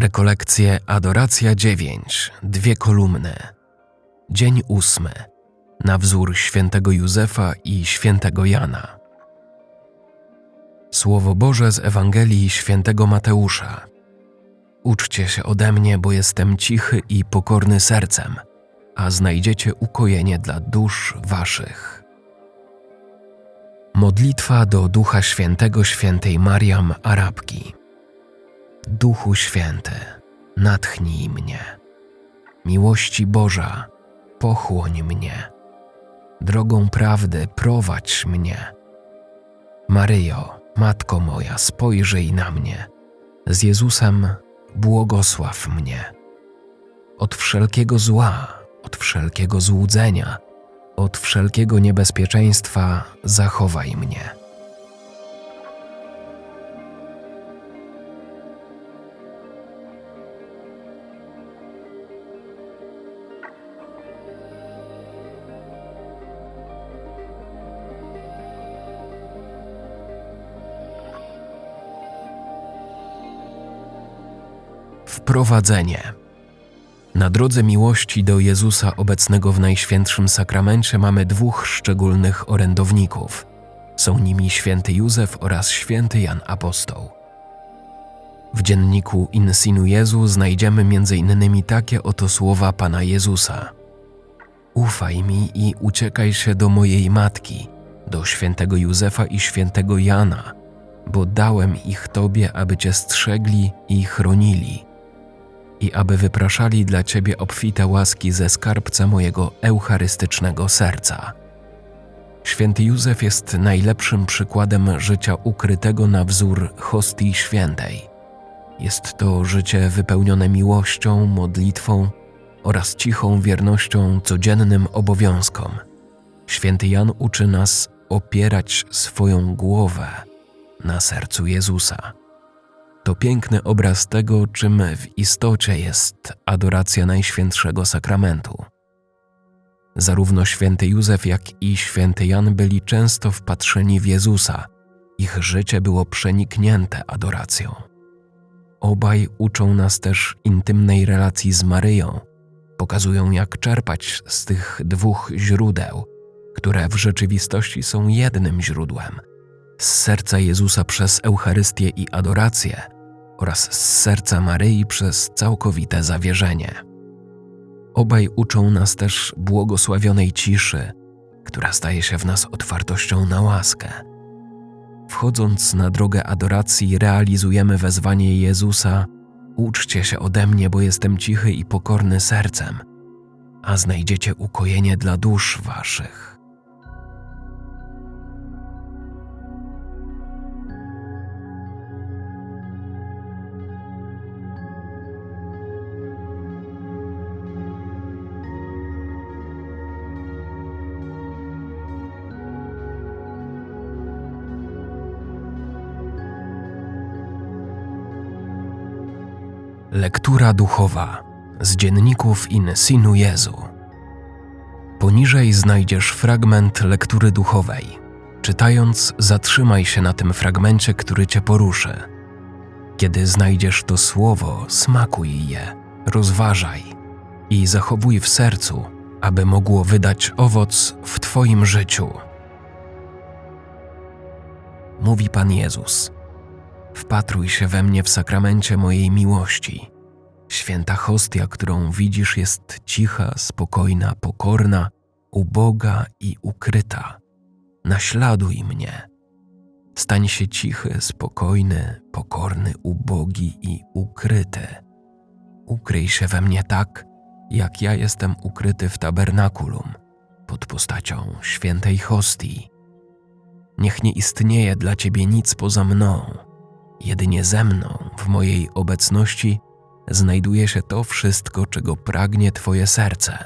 Rekolekcje Adoracja 9, dwie kolumny. Dzień ósmy. Na wzór świętego Józefa i świętego Jana. Słowo Boże z Ewangelii świętego Mateusza. Uczcie się ode mnie, bo jestem cichy i pokorny sercem, a znajdziecie ukojenie dla dusz waszych. Modlitwa do Ducha Świętego Świętej Mariam Arabki. Duchu Święty, natchnij mnie. Miłości Boża, pochłoń mnie. Drogą prawdy prowadź mnie. Maryjo, Matko moja, spojrzyj na mnie. Z Jezusem błogosław mnie. Od wszelkiego zła, od wszelkiego złudzenia, od wszelkiego niebezpieczeństwa zachowaj mnie. Wprowadzenie. Na drodze miłości do Jezusa obecnego w Najświętszym Sakramencie mamy dwóch szczególnych orędowników. Są nimi święty Józef oraz święty Jan Apostoł. W dzienniku Insinu Jezu znajdziemy m.in. takie oto słowa Pana Jezusa. Ufaj mi i uciekaj się do mojej matki, do świętego Józefa i świętego Jana, bo dałem ich Tobie, aby Cię strzegli i chronili i aby wypraszali dla Ciebie obfite łaski ze skarbca mojego eucharystycznego serca. Święty Józef jest najlepszym przykładem życia ukrytego na wzór hostii świętej. Jest to życie wypełnione miłością, modlitwą oraz cichą wiernością codziennym obowiązkom. Święty Jan uczy nas opierać swoją głowę na sercu Jezusa. To piękny obraz tego, czym w istocie jest adoracja Najświętszego Sakramentu. Zarówno święty Józef, jak i święty Jan byli często wpatrzeni w Jezusa. Ich życie było przeniknięte adoracją. Obaj uczą nas też intymnej relacji z Maryją, pokazują jak czerpać z tych dwóch źródeł, które w rzeczywistości są jednym źródłem z serca Jezusa przez Eucharystię i adorację oraz z serca Maryi przez całkowite zawierzenie. Obaj uczą nas też błogosławionej ciszy, która staje się w nas otwartością na łaskę. Wchodząc na drogę adoracji, realizujemy wezwanie Jezusa: Uczcie się ode mnie, bo jestem cichy i pokorny sercem, a znajdziecie ukojenie dla dusz waszych. Lektura duchowa z dzienników In Sinu Jezu. Poniżej znajdziesz fragment lektury duchowej. Czytając, zatrzymaj się na tym fragmencie, który cię poruszy. Kiedy znajdziesz to słowo, smakuj je, rozważaj i zachowuj w sercu, aby mogło wydać owoc w Twoim życiu. Mówi Pan Jezus. Wpatruj się we mnie w sakramencie mojej miłości. Święta hostia, którą widzisz, jest cicha, spokojna, pokorna, uboga i ukryta. Naśladuj mnie. Stań się cichy, spokojny, pokorny, ubogi i ukryty. Ukryj się we mnie tak, jak ja jestem ukryty w tabernakulum, pod postacią świętej hostii. Niech nie istnieje dla ciebie nic poza mną Jedynie ze mną, w mojej obecności, znajduje się to wszystko, czego pragnie Twoje serce.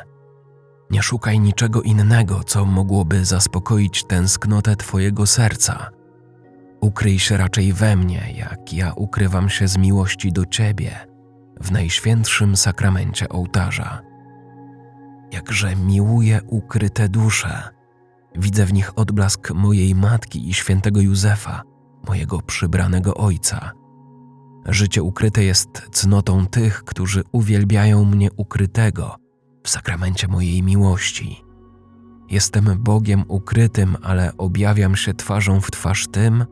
Nie szukaj niczego innego, co mogłoby zaspokoić tęsknotę Twojego serca. Ukryj się raczej we mnie, jak ja ukrywam się z miłości do Ciebie w najświętszym sakramencie ołtarza. Jakże miłuję ukryte dusze, widzę w nich odblask mojej matki i świętego Józefa – mojego przybranego ojca. Życie ukryte jest cnotą tych, którzy uwielbiają mnie ukrytego w sakramencie mojej miłości. Jestem Bogiem ukrytym, ale objawiam się twarzą w twarz tym,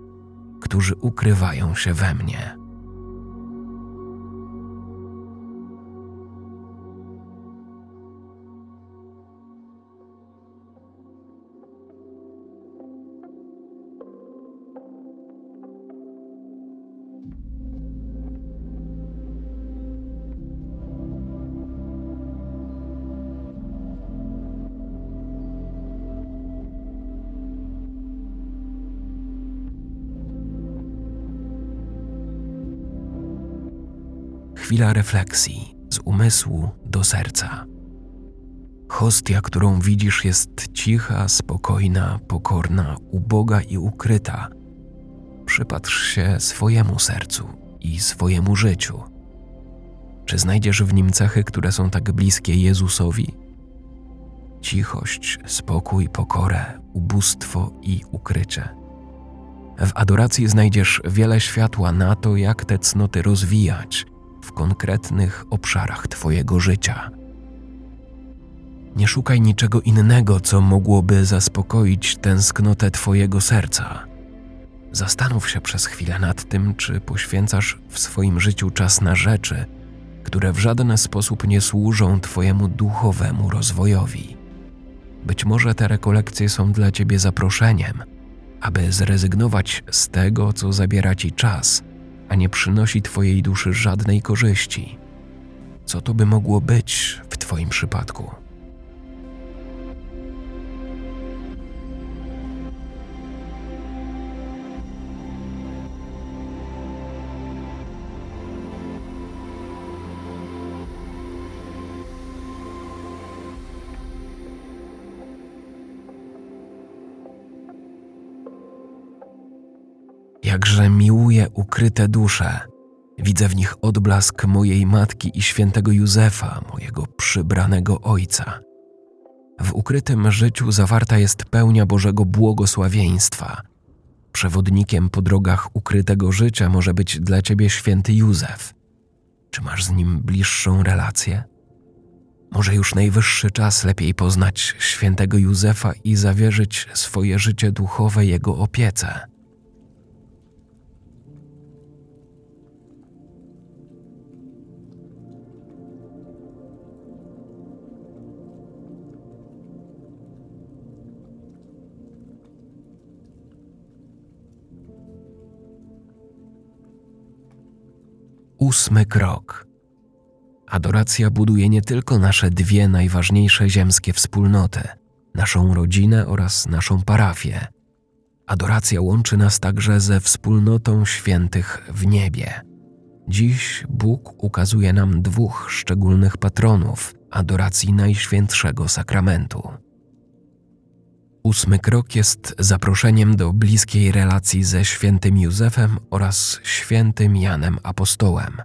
którzy ukrywają się we mnie. Chwila refleksji z umysłu do serca. Hostia, którą widzisz, jest cicha, spokojna, pokorna, uboga i ukryta. Przypatrz się swojemu sercu i swojemu życiu. Czy znajdziesz w nim cechy, które są tak bliskie Jezusowi? Cichość, spokój, pokorę, ubóstwo i ukrycie. W adoracji znajdziesz wiele światła na to, jak te cnoty rozwijać w konkretnych obszarach Twojego życia. Nie szukaj niczego innego, co mogłoby zaspokoić tęsknotę Twojego serca. Zastanów się przez chwilę nad tym, czy poświęcasz w swoim życiu czas na rzeczy, które w żaden sposób nie służą Twojemu duchowemu rozwojowi. Być może te rekolekcje są dla Ciebie zaproszeniem, aby zrezygnować z tego, co zabiera Ci czas, a nie przynosi Twojej duszy żadnej korzyści. Co to by mogło być w Twoim przypadku? Jakże miłuję ukryte dusze. Widzę w nich odblask mojej matki i świętego Józefa, mojego przybranego ojca. W ukrytym życiu zawarta jest pełnia Bożego błogosławieństwa. Przewodnikiem po drogach ukrytego życia może być dla ciebie święty Józef. Czy masz z nim bliższą relację? Może już najwyższy czas lepiej poznać świętego Józefa i zawierzyć swoje życie duchowe jego opiece. Ósmy krok. Adoracja buduje nie tylko nasze dwie najważniejsze ziemskie wspólnoty naszą rodzinę oraz naszą parafię. Adoracja łączy nas także ze wspólnotą świętych w niebie. Dziś Bóg ukazuje nam dwóch szczególnych patronów adoracji Najświętszego Sakramentu. Ósmy krok jest zaproszeniem do bliskiej relacji ze świętym Józefem oraz świętym Janem Apostołem.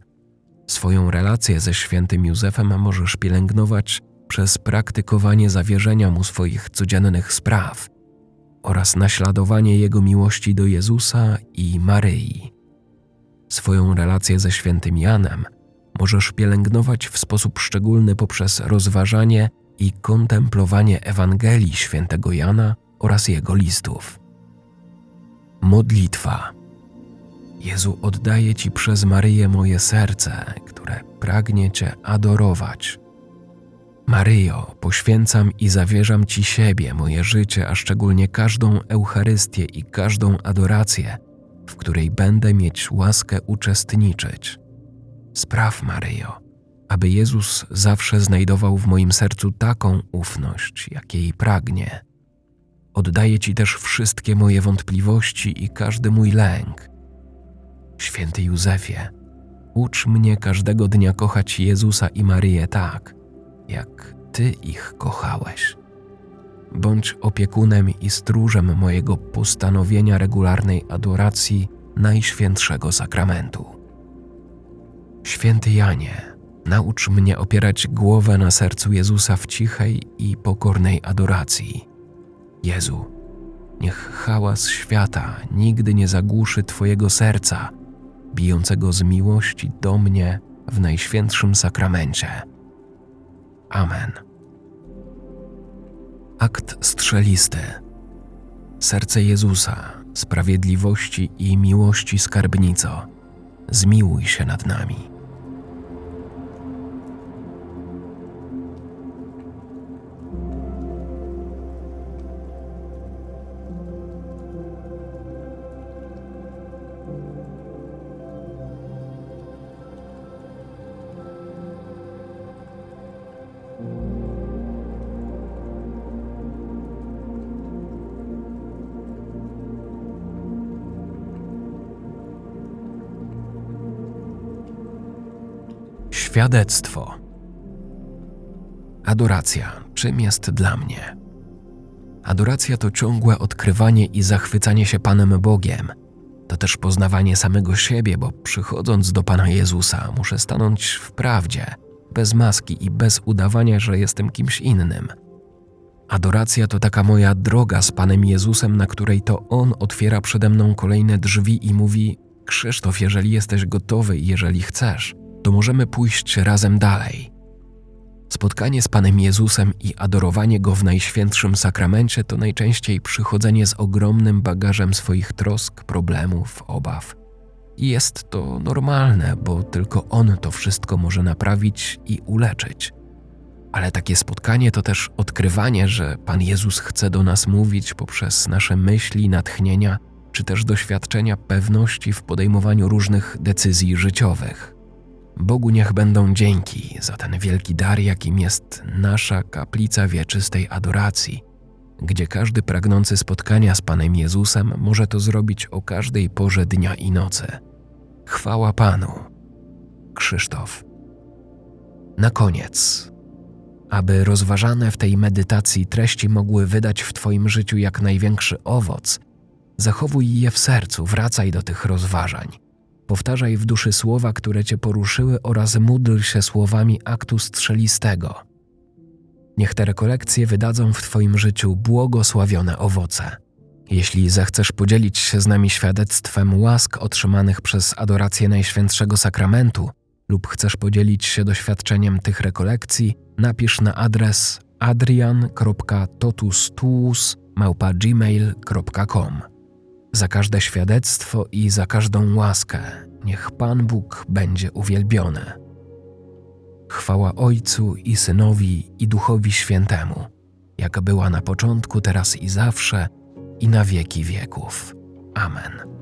Swoją relację ze świętym Józefem możesz pielęgnować przez praktykowanie zawierzenia mu swoich codziennych spraw oraz naśladowanie jego miłości do Jezusa i Maryi. Swoją relację ze świętym Janem możesz pielęgnować w sposób szczególny poprzez rozważanie i kontemplowanie Ewangelii świętego Jana oraz jego listów. Modlitwa. Jezu, oddaję Ci przez Maryję moje serce, które pragnie Cię adorować. Maryjo, poświęcam i zawierzam Ci siebie, moje życie, a szczególnie każdą Eucharystię i każdą adorację, w której będę mieć łaskę uczestniczyć. Spraw, Maryjo, aby Jezus zawsze znajdował w moim sercu taką ufność, jakiej pragnie. Oddaję Ci też wszystkie moje wątpliwości i każdy mój lęk. Święty Józefie, ucz mnie każdego dnia kochać Jezusa i Maryję tak, jak Ty ich kochałeś. Bądź opiekunem i stróżem mojego postanowienia regularnej adoracji Najświętszego Sakramentu. Święty Janie, Naucz mnie opierać głowę na sercu Jezusa w cichej i pokornej adoracji. Jezu, niech hałas świata nigdy nie zagłuszy Twojego serca, bijącego z miłości do mnie w Najświętszym Sakramencie. Amen. Akt strzelisty. Serce Jezusa, sprawiedliwości i miłości skarbnico, zmiłuj się nad nami. Świadectwo. Adoracja. Czym jest dla mnie? Adoracja to ciągłe odkrywanie i zachwycanie się Panem Bogiem. To też poznawanie samego siebie, bo przychodząc do Pana Jezusa, muszę stanąć w prawdzie, bez maski i bez udawania, że jestem kimś innym. Adoracja to taka moja droga z Panem Jezusem, na której to On otwiera przede mną kolejne drzwi i mówi: Krzysztof, jeżeli jesteś gotowy i jeżeli chcesz, to możemy pójść razem dalej. Spotkanie z Panem Jezusem i adorowanie Go w Najświętszym Sakramencie to najczęściej przychodzenie z ogromnym bagażem swoich trosk, problemów, obaw. I jest to normalne, bo tylko On to wszystko może naprawić i uleczyć. Ale takie spotkanie to też odkrywanie, że Pan Jezus chce do nas mówić poprzez nasze myśli, natchnienia, czy też doświadczenia pewności w podejmowaniu różnych decyzji życiowych. Bogu niech będą dzięki za ten wielki dar, jakim jest nasza kaplica wieczystej adoracji, gdzie każdy pragnący spotkania z Panem Jezusem może to zrobić o każdej porze dnia i nocy. Chwała Panu. Krzysztof. Na koniec, aby rozważane w tej medytacji treści mogły wydać w Twoim życiu jak największy owoc, zachowuj je w sercu, wracaj do tych rozważań. Powtarzaj w duszy słowa, które Cię poruszyły oraz módl się słowami aktu strzelistego. Niech te rekolekcje wydadzą w Twoim życiu błogosławione owoce. Jeśli zechcesz podzielić się z nami świadectwem łask otrzymanych przez adorację Najświętszego Sakramentu lub chcesz podzielić się doświadczeniem tych rekolekcji, napisz na adres adrian.totustuus.gmail.com Za każde świadectwo i za każdą łaskę niech Pan Bóg będzie uwielbiony. Chwała Ojcu i Synowi i Duchowi Świętemu, jak była na początku, teraz i zawsze, i na wieki wieków. Amen.